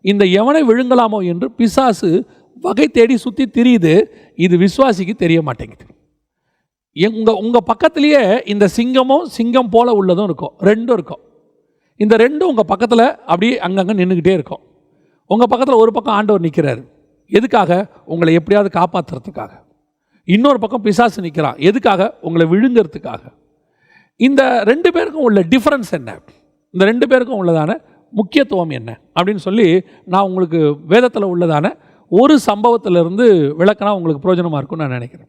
இந்த எவனை விழுங்கலாமோ என்று பிசாசு வகை தேடி சுற்றி திரியுது. இது விசுவாசிக்கு தெரிய மாட்டேங்குது. உங்கள் உங்கள் பக்கத்துலேயே இந்த சிங்கமும் சிங்கம் போல உள்ளதும் இருக்கும். ரெண்டும் இருக்கும். இந்த ரெண்டும் உங்கள் பக்கத்தில் அப்படியே அங்கங்கே நின்றுக்கிட்டே இருக்கும். உங்கள் பக்கத்தில் ஒரு பக்கம் ஆண்டவர் நிற்கிறாரு எதுக்காக? உங்களை எப்படியாவது காப்பாற்றுறதுக்காக இன்னொரு பக்கம் பிசாசு நிற்கிறான் எதுக்காக? உங்களை விழுங்கிறதுக்காக. இந்த ரெண்டு பேருக்கும் உள்ள டிஃப்ரென்ஸ் என்ன? இந்த ரெண்டு பேருக்கும் உள்ளதான முக்கியத்துவம் என்ன? அப்படின்னு சொல்லி நான் உங்களுக்கு வேதத்தில் உள்ளதான ஒரு சம்பவத்திலிருந்து விளக்கினா உங்களுக்கு பிரயோஜனமாக இருக்கும்னு நான் நினைக்கிறேன்.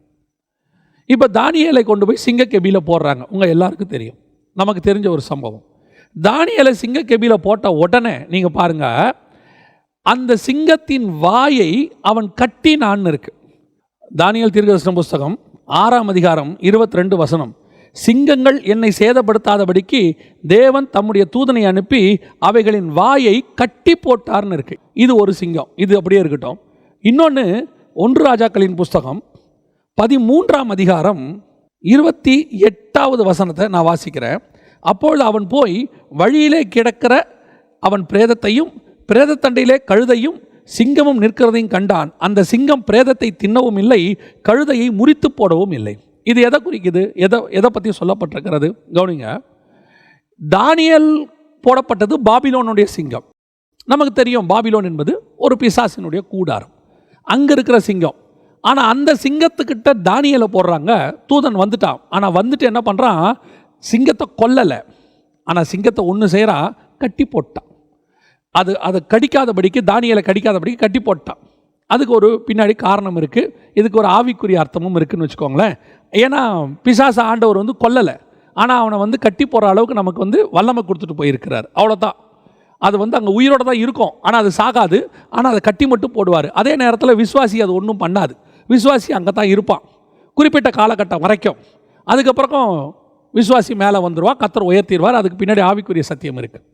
இப்போ தானியலை கொண்டு போய் சிங்க கெபியில் போடுறாங்க. உங்கள் எல்லாருக்கும் தெரியும். நமக்கு தெரிஞ்ச ஒரு சம்பவம். தானியலை சிங்க கெபியில் போட்ட உடனே நீங்கள் பாருங்கள் அந்த சிங்கத்தின் வாயை அவன் கட்டினான்னு இருக்கு. தானியல் தீர்க்கதர்சன புஸ்தகம் ஆறாம் அதிகாரம் இருபத்தி ரெண்டு வசனம். சிங்கங்கள் என்னை சேதப்படுத்தாதபடிக்கு தேவன் தம்முடைய தூதனை அனுப்பி அவைகளின் வாயை கட்டி போட்டார்னு இருக்கு. இது ஒரு சிங்கம். இது அப்படியே இருக்கட்டும். இன்னொன்று ஒன்று ராஜாக்களின் புஸ்தகம் பதிமூன்றாம் அதிகாரம் இருபத்தி எட்டாவது வசனத்தை நான் வாசிக்கிறேன். அப்பொழுது அவன் போய் வழியிலே கிடக்கிற அவன் பிரேதத்தையும் பிரேதத்தண்டையிலே கழுதையும் சிங்கமும் நிற்கிறதையும் கண்டான். அந்த சிங்கம் பிரேதத்தை தின்னவும் இல்லை கழுதையை முறித்து போடவும் இல்லை. இது எதை குறிக்குது? எதை எதை பற்றி சொல்லப்பட்டிருக்கிறது? கவனிங்க. தானியல் போடப்பட்டது பாபிலோனுடைய சிங்கம். நமக்கு தெரியும் பாபிலோன் என்பது ஒரு பிசாசினுடைய கூடாரம். அங்கே இருக்கிற சிங்கம். ஆனால் அந்த சிங்கத்துக்கிட்ட தானியலை போடுறாங்க. தூதன் வந்துட்டான். ஆனால் வந்துட்டு என்ன பண்ணுறான் சிங்கத்தை கொல்லலை. ஆனால் சிங்கத்தை ஒன்று செய்கிறான் கட்டி போட்டான். அது அதை கடிக்காதபடிக்கு தானியலை கடிக்காதபடிக்கு கட்டி போட்டான். அதுக்கு ஒரு பின்னாடி காரணம் இருக்குது இதுக்கு ஒரு ஆவிக்குரிய அர்த்தமும் இருக்குதுன்னு வச்சுக்கோங்களேன். ஏன்னா பிசாச ஆண்டவர் வந்து கொல்லலை. ஆனால் அவனை வந்து கட்டி போகிற அளவுக்கு நமக்கு வந்து வல்லமை கொடுத்துட்டு போயிருக்கிறார். அவ்வளோதான் அது வந்து அங்கே உயிரோட தான் இருக்கும். ஆனால் அது சாகாது. ஆனால் அதை கட்டி மட்டும் போடுவார். அதே நேரத்தில் விஸ்வாசி அது ஒன்றும் பண்ணாது. விஸ்வாசி அங்கே தான் இருப்பான். குறிப்பிட்ட காலகட்டம் வரைக்கும். அதுக்கப்புறம் விஸ்வாசி மேலே வந்துடுவா கத்தர் உயர்த்திடுவார். அதுக்கு பின்னாடி ஆவிக்குரிய சத்தியம் இருக்குது